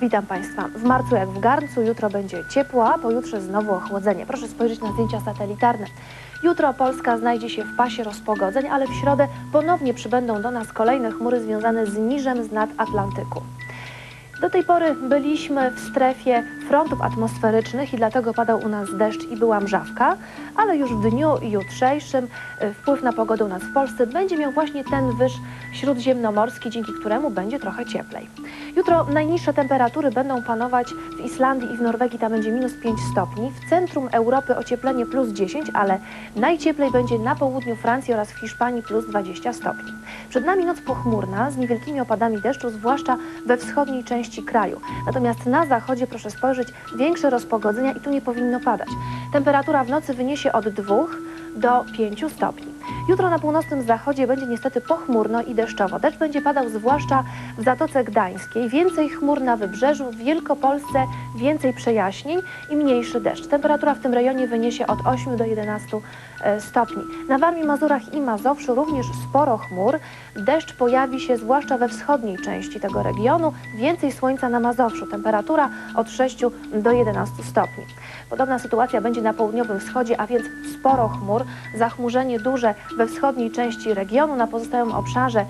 Witam Państwa. W marcu jak w garncu, jutro będzie ciepło, a pojutrze znowu ochłodzenie. Proszę spojrzeć na zdjęcia satelitarne. Jutro Polska znajdzie się w pasie rozpogodzeń, ale w środę ponownie przybędą do nas kolejne chmury związane z niżem z nad Atlantyku. Do tej pory byliśmy w strefie frontów atmosferycznych i dlatego padał u nas deszcz i była mrzawka, ale już w dniu jutrzejszym y, wpływ na pogodę u nas w Polsce będzie miał właśnie ten wyż śródziemnomorski, dzięki któremu będzie trochę cieplej. Jutro najniższe temperatury będą panować w Islandii i w Norwegii, tam będzie minus 5 stopni. W centrum Europy ocieplenie plus 10, ale najcieplej będzie na południu Francji oraz w Hiszpanii plus 20 stopni. Przed nami noc pochmurna z niewielkimi opadami deszczu, zwłaszcza we wschodniej części kraju. Natomiast na zachodzie, proszę spojrzeć, większe rozpogodzenia i tu nie powinno padać. Temperatura w nocy wyniesie od 2 do 5 stopni. Jutro na północnym zachodzie będzie niestety pochmurno i deszczowo. Deszcz będzie padał zwłaszcza w Zatoce Gdańskiej. Więcej chmur na wybrzeżu, w Wielkopolsce więcej przejaśnień i mniejszy deszcz. Temperatura w tym rejonie wyniesie od 8 do 11 e, stopni. Na Warmii, Mazurach i Mazowszu również sporo chmur. Deszcz pojawi się zwłaszcza we wschodniej części tego regionu. Więcej słońca na Mazowszu. Temperatura od 6 do 11 stopni. Podobna sytuacja będzie na południowym wschodzie, a więc sporo chmur, zachmurzenie duże we wschodniej części regionu, na pozostałym obszarze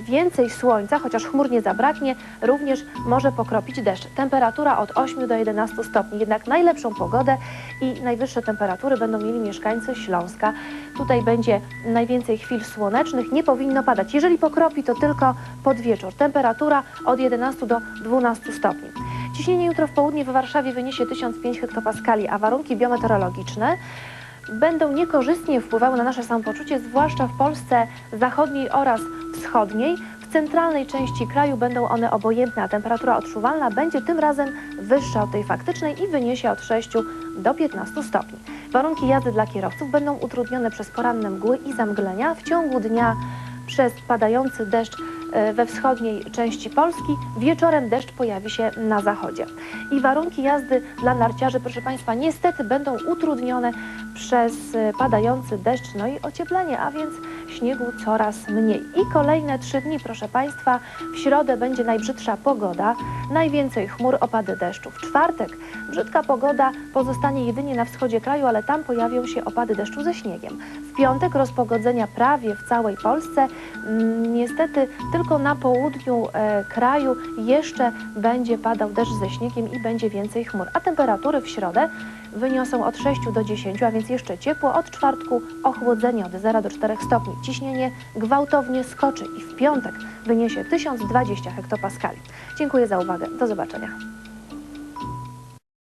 więcej słońca, chociaż chmur nie zabraknie, również może pokropić deszcz. Temperatura od 8 do 11 stopni, jednak najlepszą pogodę i najwyższe temperatury będą mieli mieszkańcy Śląska. Tutaj będzie najwięcej chwil słonecznych, nie powinno padać. Jeżeli pokropi, to tylko pod wieczór. Temperatura od 11 do 12 stopni. Ciśnienie jutro w południe w Warszawie wyniesie 1005 hektopaskali, a warunki biometeorologiczne będą niekorzystnie wpływały na nasze samopoczucie, zwłaszcza w Polsce zachodniej oraz wschodniej. W centralnej części kraju będą one obojętne, a temperatura odczuwalna będzie tym razem wyższa od tej faktycznej i wyniesie od 6 do 15 stopni. Warunki jazdy dla kierowców będą utrudnione przez poranne mgły i zamglenia. W ciągu dnia przez padający deszcz we wschodniej części Polski. Wieczorem deszcz pojawi się na zachodzie. I warunki jazdy dla narciarzy, proszę Państwa, niestety będą utrudnione przez e, padający deszcz, no i ocieplenie, a więc śniegu coraz mniej. I kolejne trzy dni, proszę Państwa, w środę będzie najbrzydsza pogoda, najwięcej chmur, opady deszczu. W czwartek brzydka pogoda pozostanie jedynie na wschodzie kraju, ale tam pojawią się opady deszczu ze śniegiem. W piątek rozpogodzenia prawie w całej Polsce. Mm, Niestety tylko na południu e, kraju jeszcze będzie padał deszcz ze śniegiem i będzie więcej chmur. A temperatury w środę wyniosą od 6 do 10, a więc jeszcze ciepło. Od czwartku ochłodzenie od 0 do 4 stopni. Ciśnienie gwałtownie skoczy i w piątek wyniesie 1020 hektopaskali. Dziękuję za uwagę. Do zobaczenia.